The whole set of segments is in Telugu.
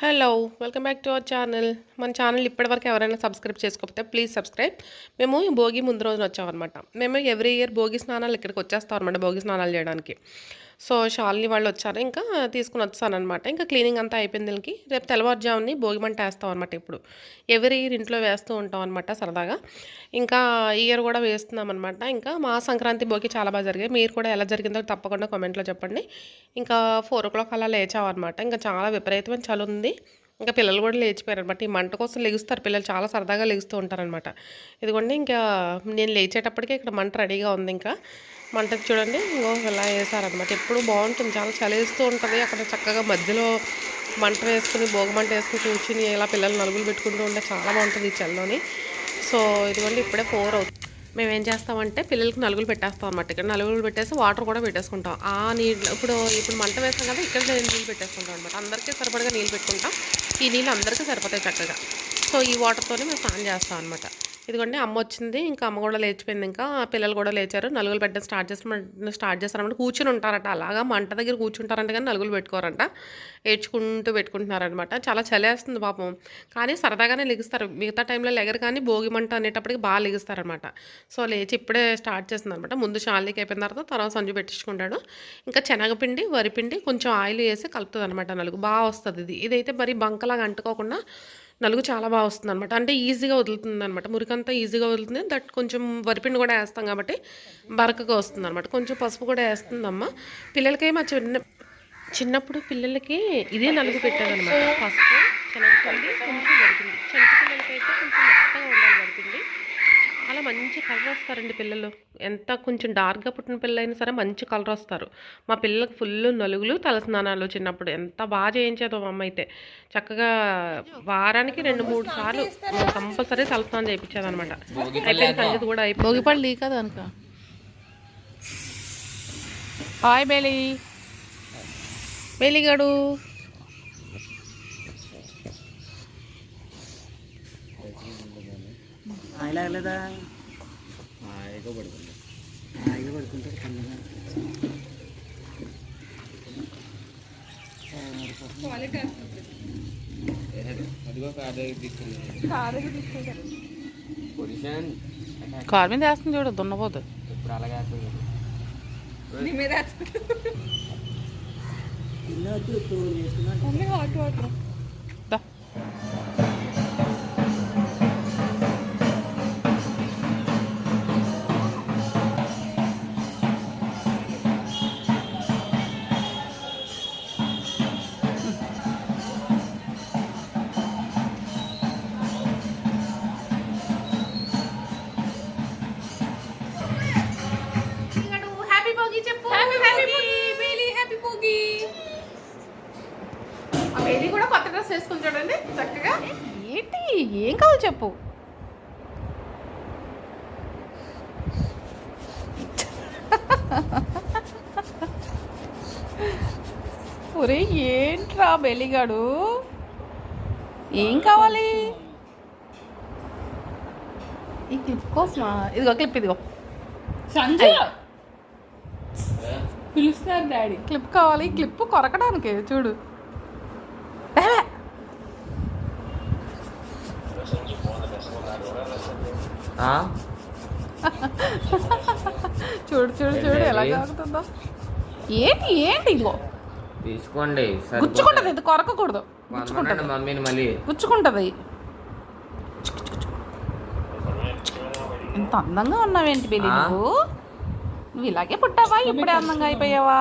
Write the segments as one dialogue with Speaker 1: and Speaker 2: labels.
Speaker 1: Hello welcome back to our channel. మన ఛానల్ ఇప్పటివరకు ఎవరైనా సబ్స్క్రైబ్ చేసుకోకపోతే ప్లీజ్ సబ్స్క్రైబ్. మేము భోగి ముందు రోజున వచ్చామన్నమాట. మేము ఎవ్రీ ఇయర్ భోగి స్నానాలు ఇక్కడికి వచ్చేస్తాం అనమాట భోగి స్నానాలు చేయడానికి. సో షాలిని వాళ్ళు వచ్చారు ఇంకా తీసుకుని వచ్చానమాట ఇంకా క్లీనింగ్ అంతా అయిపోయింది వీళ్ళకి. రేపు తెల్లవారుజాముని భోగి మంట వేస్తాం అనమాట ఇప్పుడు. ఎవరి ఇయర్ ఇంట్లో వేస్తూ ఉంటాం అనమాట సరదాగా. ఇంకా ఇయర్ కూడా వేస్తున్నాం అనమాట ఇంకా మా సంక్రాంతి భోగి చాలా బాగా జరిగాయి. మీరు కూడా ఎలా జరిగిందో తప్పకుండా కామెంట్లో చెప్పండి. ఇంకా ఫోర్ ఓ క్లాక్ అలా లేచామన్నమాట. ఇంకా చాలా విపరీతమైన చలి ఉంది. ఇంకా పిల్లలు కూడా లేచిపోయారనమాట. ఈ మంట కోసం లెగుస్తారు పిల్లలు చాలా సరదాగా లెగుస్తూ ఉంటారనమాట. ఇదిగోండి ఇంకా నేను లేచేటప్పటికే ఇక్కడ మంట రెడీగా ఉంది ఇంకా. మంట చూడండి ఇంకో ఇలా వేసారనమాట. ఎప్పుడు బాగుంటుంది చాలా చలిస్తూ ఉంటుంది. అక్కడ చక్కగా మధ్యలో మంట వేసుకుని భోగి మంట వేసుకుని కూర్చుని ఇలా పిల్లలు నలుగులు పెట్టుకుంటూ ఉంటే చాలా బాగుంటుంది ఈ చలిలోని. సో ఇదిగోండి ఇప్పుడే ఫోర్ అవుతుంది. మేము ఏం చేస్తామంటే పిల్లలకి నలుగులు పెట్టేస్తాం అనమాట ఇక్కడ నలుగులు పెట్టేసి వాటర్ కూడా పెట్టేసుకుంటాం. ఆ నీళ్ళు ఇప్పుడు ఇప్పుడు మంట వేస్తాం కదా ఇక్కడ నీళ్ళు పెట్టేసుకుంటాం అనమాట అందరికీ సరిపడగా నీళ్ళు పెట్టుకుంటాం. ఈ నీళ్ళు అందరికీ సరిపోతాయి చక్కగా. సో ఈ వాటర్తోనే మేము స్నానం చేస్తాం అనమాట ఇదిగోండి అమ్మ వచ్చింది ఇంకా అమ్మ కూడా లేచిపోయింది ఇంకా పిల్లలు కూడా లేచారు. నలుగులు పెట్టడం స్టార్ట్ చేస్తాం స్టార్ట్ చేస్తారనమాట కూర్చుని ఉంటారట అలాగా మంట దగ్గర కూర్చుంటారంట కానీ నలుగులు పెట్టుకోరంట. ఏడ్చుకుంటూ పెట్టుకుంటున్నారనమాట చాలా చలేస్తుంది పాపం. కానీ సరదాగానే లెగిస్తారు. మిగతా టైంలో లెగరు కానీ భోగి మంట అనేటప్పటికి బాగా లెగిస్తారనమాట సో లేచి ఇప్పుడే స్టార్ట్ చేస్తుంది అనమాట ముందు షాల్నీకి అయిపోయిన తర్వాత తర్వాత సంజు పెట్టించుకుంటాడు. ఇంకా శనగపిండి వరిపిండి కొంచెం ఆయిల్ వేసి కలుపుతుంది అనమాట నలుగు. బాగా వస్తుంది ఇది. ఇదైతే మరి బంకలాగా అంటుకోకుండా నలుగు చాలా బాగా వస్తుంది అనమాట అంటే ఈజీగా వదులుతుంది అనమాట మురికంతా ఈజీగా వదులుతుంది. దట్ కొంచెం వరిపిండి కూడా వేస్తాం కాబట్టి బరకగా వస్తుంది అనమాట కొంచెం పసుపు కూడా వేస్తుందమ్మ. పిల్లలకి మా చిన్న చిన్నప్పుడు పిల్లలకి ఇదే నలుగు పెట్టారనమాట పసుపు శనగపిండి కొంచెం వరిపిండి చిన్న పిల్లలకి అయితే కొంచెం చాలా మంచి కలర్ వస్తారండి పిల్లలు. ఎంత కొంచెం డార్క్గా పుట్టిన పిల్లలైనా సరే మంచి కలర్ వస్తారు. మా పిల్లలకు ఫుల్ నలుగులు తలస్నానాలు చిన్నప్పుడు ఎంత బాగా చేయించేదో మా అమ్మ అయితే. చక్కగా వారానికి రెండు మూడు సార్లు కంపల్సరీ తలస్నానం చేయించేది అనమాట అయిపోయిన సంగతి కూడా అయిపోయింది.
Speaker 2: భోగిపళ్ళు కదా అనుక. హాయ్ బేలి.
Speaker 1: బేలిగాడు.
Speaker 3: ఆయన లేదా హాయిగా పడుకుంటారు హాయిగా పడుకుంటారు కన్నగా
Speaker 2: కారు మీద వేస్తుంది చూడు దున్నపోతు
Speaker 3: ఇప్పుడు అలాగే అయిపోయింది
Speaker 2: దా.
Speaker 1: చెప్పు.
Speaker 2: ఒరే ఏంట్రా బెలిగాడు? ఏం కావాలి? ఈ క్లిప్ కోసమా? ఇదిగో క్లిప్ ఇదిగో.
Speaker 4: సంజయ్! పిలుస్తారు డాడీ.
Speaker 2: క్లిప్ కావాలి ఈ క్లిప్ కొరకడానికి చూడు. చూడు చూడు చూడు ఎలా కాగుతుందో ఏంటి ఏంటి ఇదిగో?
Speaker 3: తీసుకోండి
Speaker 2: గుచ్చుకుంటది ఇది కొరకకూడదు. గుచ్చుకుంటది.
Speaker 3: మమ్మీని మళ్ళీ.
Speaker 2: గుచ్చుకుంటది. ఎంత అందంగా ఉన్నావేంటి బేబీ
Speaker 3: ఆ?
Speaker 2: నువ్వు? నువ్వు ఇలాగే పుట్టావా? ఇప్పుడే అందంగా అయిపోయావా?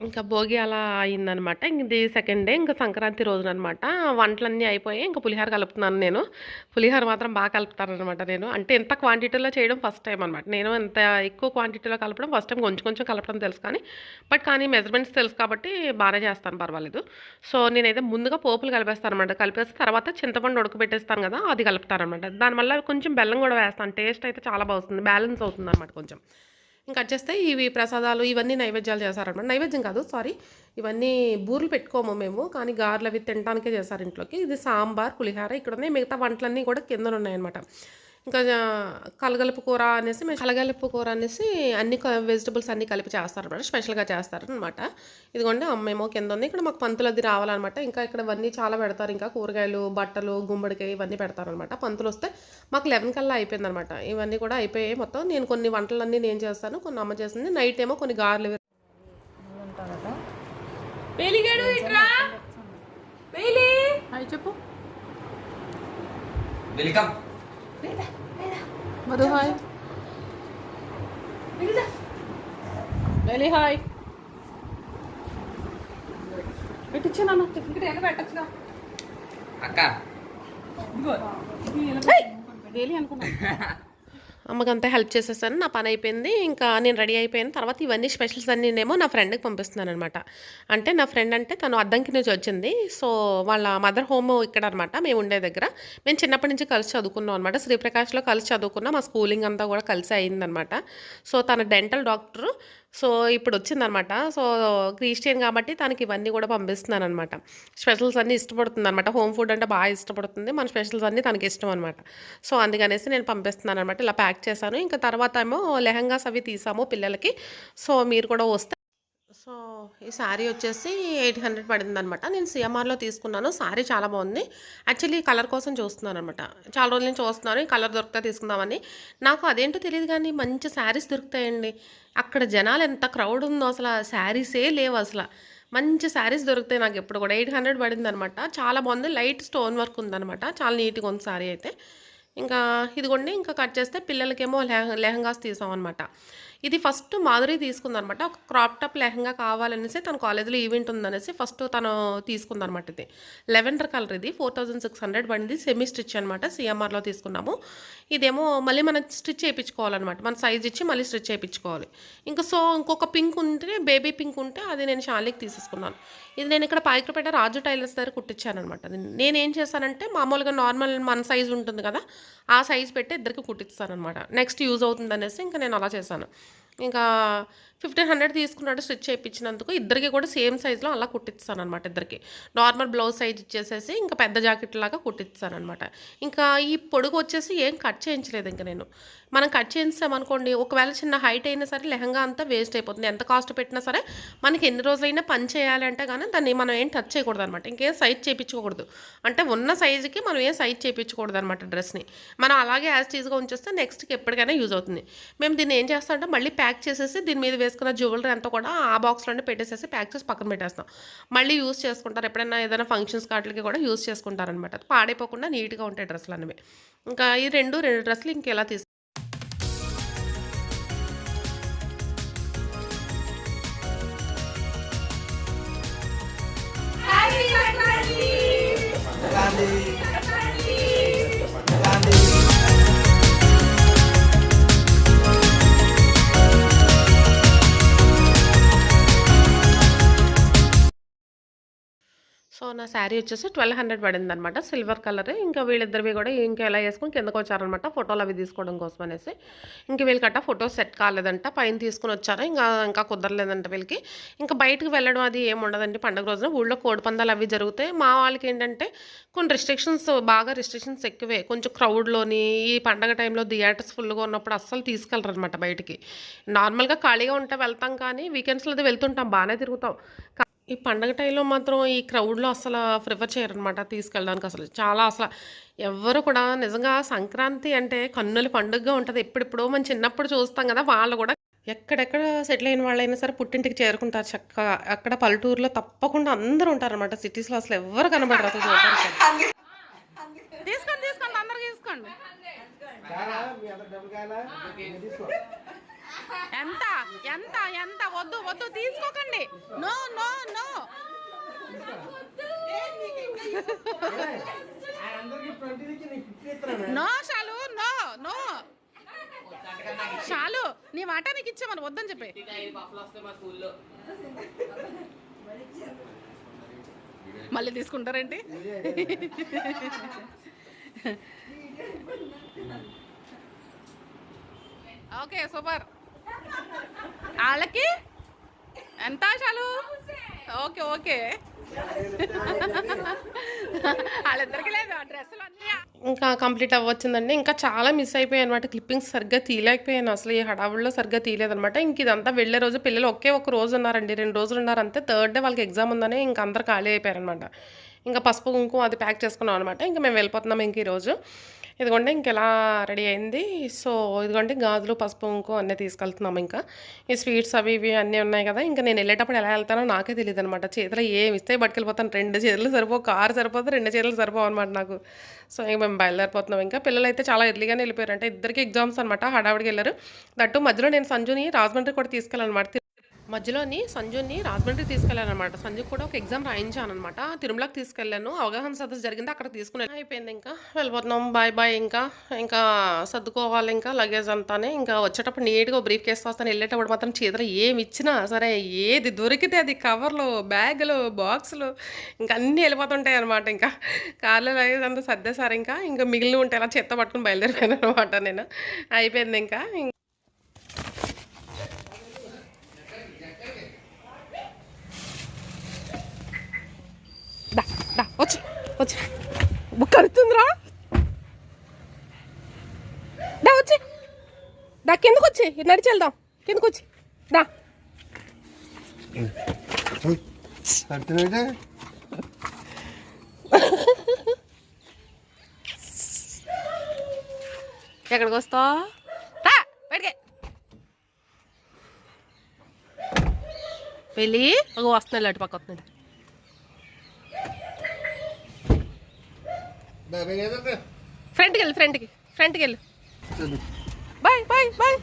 Speaker 1: ఇంకా భోగి అలా అయిందనమాట. ఇంక ఇది సెకండ్ డే ఇంకా సంక్రాంతి రోజున అనమాట వంటలన్నీ అయిపోయి ఇంకా పులిహోర కలుపుతున్నాను నేను. పులిహోర మాత్రం బాగా కలుపుతానమాట నేను. అంటే ఎంత క్వాంటిటీలో చేయడం ఫస్ట్ టైం అనమాట. నేను ఎంత ఎక్కువ క్వాంటిటీలో కలపడం ఫస్ట్ టైం కొంచెం కొంచెం కలపడం తెలుసు కానీ బట్ కానీ మెజర్మెంట్స్ తెలుసు కాబట్టి బాగానే చేస్తాను పర్వాలేదు. సో నేనైతే ముందుగా పోపులు కలిపేస్తాను అనమాట కలిపేసి తర్వాత చింతపండు ఉడకబెట్టేస్తాను కదా అది కలుపుతాను అనమాట దానివల్ల కొంచెం బెల్లం కూడా వేస్తాను. టేస్ట్ అయితే చాలా బాగుంది బ్యాలెన్స్ అవుతుంది అనమాట కొంచెం. ఇంకా వచ్చేస్తే ఇవి ప్రసాదాలు ఇవన్నీ నైవేద్యాలు చేశారనమాట నైవేద్యం కాదు సారీ ఇవన్నీ బూర్లు పెట్టుకోము మేము కానీ గారెలు అవి తినడానికే చేశారు ఇంట్లోకి. ఇది సాంబార్ పులిహార ఇక్కడ ఉన్నాయి మిగతా వంటలన్నీ కూడా కిందనున్నాయన్నమాట. ఇంకా కలగలుపు కూర అనేసి మేము కలగలుపు కూర అనేసి అన్ని వెజిటబుల్స్ అన్ని కలిపి చేస్తారు అనమాట స్పెషల్గా చేస్తారు అనమాట ఇదిగోండి అమ్మేమో కింద ఉంది. ఇక్కడ మాకు పంతులు అది రావాలన్నమాట. ఇంకా ఇక్కడ ఇవన్నీ చాలా పెడతారు. ఇంకా కూరగాయలు బట్టలు గుమ్మడికాయ ఇవన్నీ పెడతారనమాట పంతులు వస్తే మాకు లెవెన్ కల్లా అయిపోయింది అనమాట ఇవన్నీ కూడా అయిపోయాయి మొత్తం. నేను కొన్ని వంటలన్నీ నేను చేస్తాను. కొన్ని అమ్మ చేస్తుంది. నైట్ ఏమో కొన్ని గారెలు
Speaker 4: ఇట్రా
Speaker 2: చెప్పు.
Speaker 3: వెల్కమ్.
Speaker 2: మధు హాయ్ వెలి హాయ్ పెట్టించా నాన్న
Speaker 4: ఇక్కడ ఎక్కడ పెట్టచ్చుగా
Speaker 3: అక్క
Speaker 2: వేలి అనుకున్నా
Speaker 1: అమ్మకంతా హెల్ప్ చేసేసాను నా పని అయిపోయింది ఇంకా నేను రెడీ అయిపోయిన తర్వాత ఇవన్నీ స్పెషల్స్ అన్నీనేమో నా ఫ్రెండ్కి పంపిస్తున్నాను అనమాట అంటే నా ఫ్రెండ్ అంటే తను అద్దంకి నుంచి వచ్చింది సో వాళ్ళ మదర్ హోమ్ ఇక్కడ అనమాట మేము ఉండే దగ్గర. మేము చిన్నప్పటి నుంచి కలిసి చదువుకున్నాం అనమాట శ్రీప్రకాష్లో కలిసి చదువుకున్నాం మా స్కూలింగ్ అంతా కూడా కలిసి అయిందనమాట సో తన డెంటల్ డాక్టర్ సో ఇప్పుడు వచ్చిందనమాట సో క్రిస్టియన్ కాబట్టి తనకి ఇవన్నీ కూడా పంపిస్తున్నాను అనమాట స్పెషల్స్ అన్నీ ఇష్టపడుతుంది అనమాట హోమ్ ఫుడ్ అంటే బాగా ఇష్టపడుతుంది. మన స్పెషల్స్ అన్నీ తనకి ఇష్టం అనమాట సో అందుకనేసి నేను పంపిస్తున్నాను అనమాట ఇలా ప్యాక్ చేశాను. ఇంకా తర్వాత ఏమో లెహంగాస్ అవి తీసాము పిల్లలకి. సో మీరు కూడా వస్తే సో ఈ శారీ వచ్చేసి ఎయిట్ హండ్రెడ్ పడింది అనమాట నేను సిఎంఆర్లో తీసుకున్నాను. శారీ చాలా బాగుంది. యాక్చువల్లీ కలర్ కోసం చూస్తున్నాను అనమాట చాలా రోజుల నుంచి చూస్తున్నాను ఈ కలర్ దొరికితే తీసుకుందామని. నాకు అదేంటో తెలియదు కానీ మంచి శారీస్ దొరుకుతాయండి. అక్కడ జనాలు ఎంత క్రౌడ్ ఉందో అసలు శారీసే లేవు అసలు. మంచి శారీస్ దొరుకుతాయి నాకు ఎప్పుడు కూడా. ఎయిట్ హండ్రెడ్ పడింది అనమాట చాలా బాగుంది. లైట్ స్టోన్ వర్క్ ఉందనమాట. చాలా నీట్గా ఉంది శారీ అయితే. ఇంకా ఇదిగోండి ఇంకా కట్ చేస్తే పిల్లలకేమో లెహ లెహంగాస్ తీసామన్నమాట ఇది ఫస్ట్ మాధురి తీసుకుందనమాట. ఒక క్రాప్ టాప్ లెహంగా కావాలనేసి తన కాలేజీలో ఈవెంట్ ఉందనేసి ఫస్ట్ తను తీసుకుందనమాట ఇది. లెవెండర్ కలర్ ఇది. ఫోర్ థౌజండ్ సిక్స్ హండ్రెడ్ పడింది. సెమీ స్టిచ్ అనమాట. సిఎంఆర్లో తీసుకున్నాము. ఇదేమో మళ్ళీ మనం స్టిచ్ చేయించుకోవాలన్నమాట. మన సైజ్ ఇచ్చి మళ్ళీ స్టిచ్ చేయించుకోవాలి. ఇంకా సో ఇంకొక పింక్ ఉంటే బేబీ పింక్ ఉంటే అది నేను షాలికి తీసేసుకున్నాను. ఇది నేను ఇక్కడ పాయకరపేట రాజు టైలర్స్ దగ్గర కుట్టించాను అనమాట నేను ఏం చేశానంటే మామూలుగా నార్మల్ మన సైజ్ ఉంటుంది కదా ఆ సైజ్ పెట్టి ఇద్దరికి కుట్టిస్తాను అనమాట నెక్స్ట్ యూజ్ అవుతుంది అనేసి ఇంకా నేను అలా చేశాను. ఇంకా ఫిఫ్టీన్ హండ్రెడ్ తీసుకున్నాడు స్టిచ్ చేయించినందుకు. ఇద్దరికి కూడా సేమ్ సైజులో అలా కుట్టిస్తాను అనమాట ఇద్దరికి. నార్మల్ బ్లౌజ్ సైజ్ ఇచ్చేసేసి ఇంకా పెద్ద జాకెట్ లాగా కుట్టిస్తాను అనమాట ఇంకా ఈ పొడుగు వచ్చేసి ఏం కట్ చేయించలేదు ఇంకా నేను. మనం కట్ చేయించామనుకోండి ఒకవేళ చిన్న హైట్ అయినా సరే లెహంగా అంతా వేస్ట్ అయిపోతుంది. ఎంత కాస్ట్ పెట్టినా సరే మనకి ఎన్ని రోజులైనా పని చేయాలంటే కానీ దాన్ని మనం ఏం టచ్ చేయకూడదు అనమాట ఇంకేం సైజ్ చేయించుకోకూడదు. అంటే ఉన్న సైజుకి మనం ఏం సైజ్ చేయించకూడదు అనమాట డ్రెస్ని మనం అలాగే యాజ్ టీజ్గా ఉంచేస్తే నెక్స్ట్కి ఎప్పటికైనా యూజ్ అవుతుంది. మేము దీన్ని ఏం చేస్తామంటే మళ్ళీ ప్యాక్ చేసేసి దీని మీద వేసుకున్న జ్యువెలరీ అంతా కూడా ఆ బాక్స్లోనే పెట్టేసేసి ప్యాక్ చేసి పక్కన పెట్టేస్తాం. మళ్ళీ యూజ్ చేసుకుంటారు. ఎప్పుడైనా ఏదైనా ఫంక్షన్స్ కాట్లకి కూడా యూస్ చేసుకుంటారనమాట పాడైపోకుండా నీట్గా ఉంటాయి డ్రెస్సులు అనేవి. ఇంకా ఈ రెండు రెండు డ్రెస్సులు ఇంకెలా తీసు సో శారీ వచ్చేసి ట్వెల్వ్ హండ్రెడ్ పడింది అనమాట సిల్వర్ కలర్. ఇంకా వీళ్ళిద్దరివి కూడా ఇంకా ఎలా వేసుకొని కిందకు వచ్చారనమాట ఫోటోలు అవి తీసుకోవడం కోసం అనేసి. ఇంక వీళ్ళకట్ట ఫోటో సెట్ కాలేదంట. పైన తీసుకుని వచ్చారు. ఇంకా ఇంకా కుదరలేదంట వీళ్ళకి. ఇంకా బయటకు వెళ్ళడం అది ఏమి ఉండదండి. పండుగ రోజున ఊళ్ళో కోడి పందాలు అవి జరుగుతాయి మా వాళ్ళకి ఏంటంటే కొన్ని రిస్ట్రిక్షన్స్ బాగా రిస్ట్రిక్షన్స్ ఎక్కువే. కొంచెం క్రౌడ్లోని ఈ పండగ టైంలో థియేటర్స్ ఫుల్గా ఉన్నప్పుడు అస్సలు తీసుకెళ్ళరు అనమాట బయటికి. నార్మల్గా ఖాళీగా ఉంటే వెళ్తాం కానీ వీకెండ్స్లో అది వెళ్తుంటాం. బాగానే తిరుగుతాం. ఈ పండగ టైంలో మాత్రం ఈ క్రౌడ్లో అసలు ప్రిఫర్ చేయరనమాట తీసుకెళ్ళడానికి అసలు. చాలా అసలు ఎవ్వరు కూడా నిజంగా సంక్రాంతి అంటే కన్నుల పండుగగా ఉంటుంది. ఎప్పుడెప్పుడో మనం చిన్నప్పుడు చూస్తాం కదా వాళ్ళు కూడా ఎక్కడెక్కడ సెటిల్ అయిన వాళ్ళైనా సరే పుట్టింటికి చేరుకుంటారు చక్కగా. అక్కడ పల్లెటూరులో తప్పకుండా అందరూ ఉంటారనమాట. సిటీస్లో అసలు ఎవరు కనబడరు అసలు చూడడానికి.
Speaker 2: తీసుకోండి తీసుకోండి అందరు తీసుకోండి. ఎంత? ఎంత? ఎంత? వద్దు వద్దు తీసుకోకండి. No no no. No shawl no no. Shawl నీ మాట నీకు ఇచ్చామని వద్దని చెప్పి. మళ్ళీ తీసుకుంటారేంటి? Okay super. వాళ్ళకి? ఎంత ఆశాలు? Okay okay. వాళ్ళిద్దరికి లేదు ఆ డ్రెస్సులు అన్నీ.
Speaker 1: ఇంకా కంప్లీట్ అవ్వచ్చిందండి. ఇంకా చాలా మిస్ అయిపోయాయి అనమాట క్లిప్పింగ్స్ సరిగ్గా తీయలేకపోయాను. అసలు ఈ హడావుల్లో సరిగ్గా తీయలేదనమాట ఇంక ఇదంతా వెళ్ళే రోజు పిల్లలు ఒకే ఒక రోజు ఉన్నారండి. రెండు రోజులు ఉన్నారంటే థర్డ్ డే వాళ్ళకి ఎగ్జామ్ ఉందని ఇంకా అందరు ఖాళీ అయిపోయారనమాట ఇంకా పసుపు కుంకుమ అది ప్యాక్ చేసుకున్నాం అనమాట ఇంకా మేము వెళ్ళిపోతున్నాం ఇంక ఈరోజు ఇదిగోండి ఇంక ఎలా రెడీ అయింది. సో ఇదిగోండి గాజులు పసుపు కుంకుమ అన్నీ తీసుకెళ్తున్నాం ఇంకా. ఈ స్వీట్స్ అవి ఇవి అన్నీ ఉన్నాయి కదా ఇంకా నేను వెళ్ళేటప్పుడు ఎలా వెళ్తానో నాకే తెలియదు అనమాట చేతిలో ఏమి ఇస్తే పట్టుకెళ్ళిపోతాను. రెండు చేతులు సరిపో కారు సరిపోతే రెండు చేతులు సరిపోవు అనమాట నాకు. సో ఇంక మేము బయలుదేరిపోతున్నాం ఇంకా. పిల్లలు అయితే చాలా ఎర్లీగానే వెళ్ళిపోయారు అంటే ఇద్దరికి ఎగ్జామ్స్ అనమాట హడావిడికి వెళ్ళారు. దట్టు మధ్యలో నేను సంజుని రాజమండ్రి కూడా తీసుకెళ్ళాను అనమాట మధ్యలోని సంజుని రాజమండ్రికి తీసుకెళ్ళాను అనమాట సంజు కూడా ఒక ఎగ్జామ్ రాయించాను అనమాట తిరుమలకి తీసుకెళ్ళాను. అవగాహన సదస్సు జరిగింది. అక్కడ తీసుకున్నాను. అయిపోయింది ఇంకా. వెళ్ళిపోతున్నాం. బాయ్ బాయ్ ఇంకా. ఇంకా సర్దుకోవాలి ఇంకా లగేజ్ అంతానే. ఇంకా వచ్చేటప్పుడు నీట్గా బ్రీఫ్ కేసు వస్తాను వెళ్ళేటప్పుడు మాత్రం చేతిలో ఏమి ఇచ్చినా సరే ఏది దొరికితే అది కవర్లు బ్యాగులు బాక్సులు ఇంకా అన్నీ వెళ్ళిపోతుంటాయి అనమాట ఇంకా. కార్లో లగేజ్ అంతా సర్దేశారు ఇంకా. ఇంకా మిగిలిన ఉంటే అలా చెత్త పట్టుకుని బయలుదేరిపోయాను అనమాట నేను. అయిపోయింది ఇంకా దా దా వచ్చి వచ్చి. బుక్ అరుతుందిరా. దా వచ్చి. దా కిందకు వచ్చి. నడిచి వెళ్దాం. కిందకు వచ్చి. దా.
Speaker 5: కడుతున్నాడే
Speaker 1: ఎక్కడికి వస్తావు? రా బయటికి. వెళ్ళి ఒక వస్తున్నాడు అటు పక్క వస్తున్నాడు ఫ్రంట్కి వెళ్ళి ఫ్రంట్కి ఫ్రంట్కి వెళ్ళి. Bye bye bye